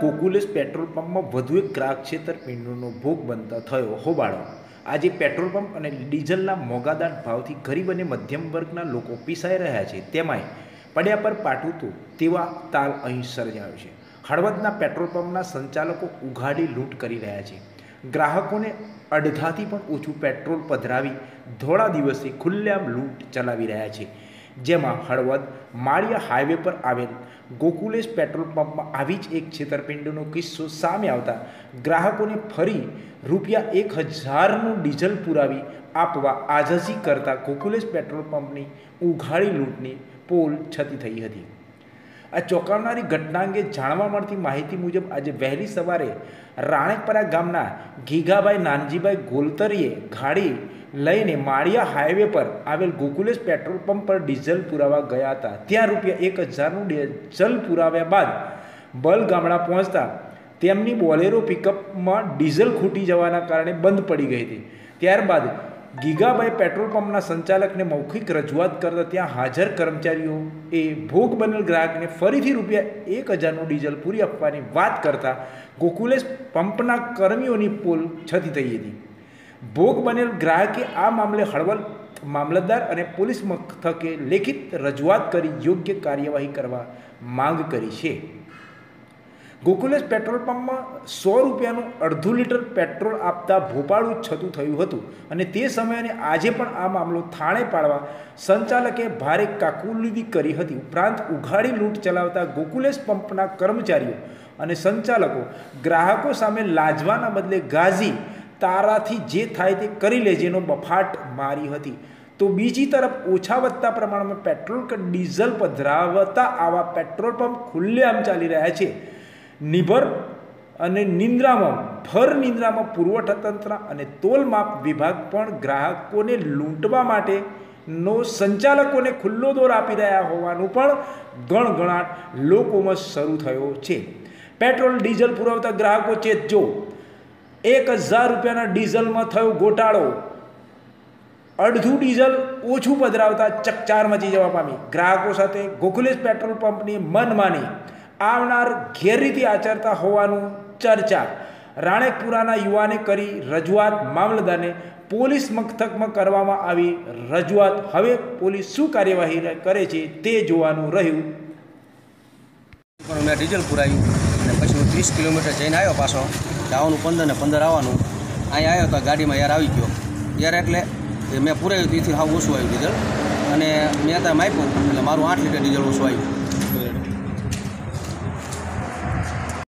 Gokulesh petrol પંપમાં વધુ એક ગ્રાહક છેતરપિંડીનો ભોગ બનતા થયો. હોબાળો આજે પેટ્રોલ પંપ અને ડીઝલના મોંઘાદાટ ભાવથી ગરીબ અને મધ્યમ વર્ગના લોકો પીસાઈ રહ્યા છે. તેમાંય પડ્યા પર પાટૂતું તેવા તાલ અહીં સર્જાયો છે. હળવદના પેટ્રોલ પંપના સંચાલકો ઉઘાડી લૂંટ કરી રહ્યા છે. ગ્રાહકોને અડધાથી પણ ઓછું પેટ્રોલ પધરાવી ધોળા દિવસે ખુલ્લેઆમ લૂંટ ચલાવી રહ્યા છે. જેમાં હળવદ માળિયા હાઈવે પર આવેલ ગોકુલેશ પેટ્રોલ પંપમાં આવી જ એક છેતરપિંડીનો કિસ્સો સામે આવતા ગ્રાહકોને ફરી રૂપિયા એક હજારનું ડીઝલ પુરાવી આપવા આજાજી કરતા ગોકુલેશ પેટ્રોલ પંપની ઉઘાડી લૂંટની પોલ છતી થઈ હતી. આ ચોંકાવનારી ઘટના અંગે જાણવા મળતી માહિતી મુજબ આજે વહેલી સવારે રાણેકપરા ગામના ઘીઘાભાઈ નાનજીભાઈ ગોલતરીએ ગાડી લઈને માળિયા હાઈવે પર આવેલ ગોકુલેશ પેટ્રોલ પંપ પર ડીઝલ પુરાવા ગયા હતા. ત્યાં રૂપિયા એક હજારનું ડીઝલ પુરાવ્યા બાદ બલ ગામડા પહોંચતા તેમની બોલેરો પિકઅપમાં ડીઝલ ખૂટી જવાના કારણે બંધ પડી ગઈ હતી. ત્યારબાદ ગીગાભાઈ પેટ્રોલ પંપના સંચાલકને મૌખિક રજૂઆત કરતા ત્યાં હાજર કર્મચારીઓ એ ભોગ બનેલ ગ્રાહકને ફરીથી રૂપિયા એક હજારનું ડીઝલ પૂરી આપવાની વાત કરતા ગોકુલેશ પંપના કર્મીઓની પોલ છતી થઈ હતી. ભોગ બનેલ ગ્રાહકે આ મામલે હળવદ મામલતદાર અને પોલીસ મથકે લેખિત રજૂઆત કરી યોગ્ય કાર્યવાહી કરવા માંગ કરી છે. ગોકુલેશ પેટ્રોલ પંપમાં સો રૂપિયાનું અડધું લીટર પેટ્રોલ આપતા ભોપાળું છતું થયું હતું અને તે સમયે આજે પણ આ મામલો થાણે પાડવા સંચાલકે ભારે કાકુલીદી કરી હતી. ઉપરાંત ઉઘાડી લૂંટ ચલાવતા ગોકુલેશ પંપના કર્મચારીઓ અને સંચાલકો ગ્રાહકો સામે લાજવાના બદલે ગાઝી તારાથી જે થાય તે કરી લેજેનો બફાટ મારી હતી. તો બીજી તરફ ઓછા વધતા પ્રમાણમાં પેટ્રોલ કે ડીઝલ પધરાવતા આવા પેટ્રોલ પંપ ખુલ્લેઆમ ચાલી રહ્યા છે. નિભર અને નિંદ્રામાં ભર નિંદ્રામાં પુરવઠા તંત્ર અને તોલમાપ વિભાગ પણ ગ્રાહકોને લૂંટવા માટે નો સંચાલકોને ખુલ્લો દોર આપી રહ્યા હોવાનું પણ ગણગણાટ લોકોમાં શરૂ થયો છે. પેટ્રોલ ડીઝલ પુરવતા ગ્રાહકો ચેતજો. એક હજાર રૂપિયાના ડીઝલમાં થયો ગોટાળો. અડધું ડીઝલ ઓછું પધરાવતા ચકચાર મચી જવા પામી. ગ્રાહકો સાથે ગોકુલેશ પેટ્રોલ પંપની મનમાની આવનાર ગેરરીતિ આચરતા હોવાનું ચર્ચા. રાણેકપુરાના યુવાને કરી રજૂઆત મામલદારને પોલીસ મથકમાં કરવામાં આવી રજૂઆત. હવે પોલીસ શું કાર્યવાહી કરે છે તે જોવાનું રહ્યું. પણ મેં ડીઝલ પુરાયું અને પછી હું ત્રીસ કિલોમીટર જઈને આવ્યો પાછો. જવાનું પંદર ને પંદર આવવાનું. અહીંયા આવ્યો તો ગાડીમાં યાર આવી ગયો. યાર એટલે મેં પુરાયું તેથી હાવ ઓછું આવ્યું ડીઝલ અને મેં ત્યાં માપ્યું, એટલે મારું આઠ લીટર ડીઝલ ઓછું આવ્યું.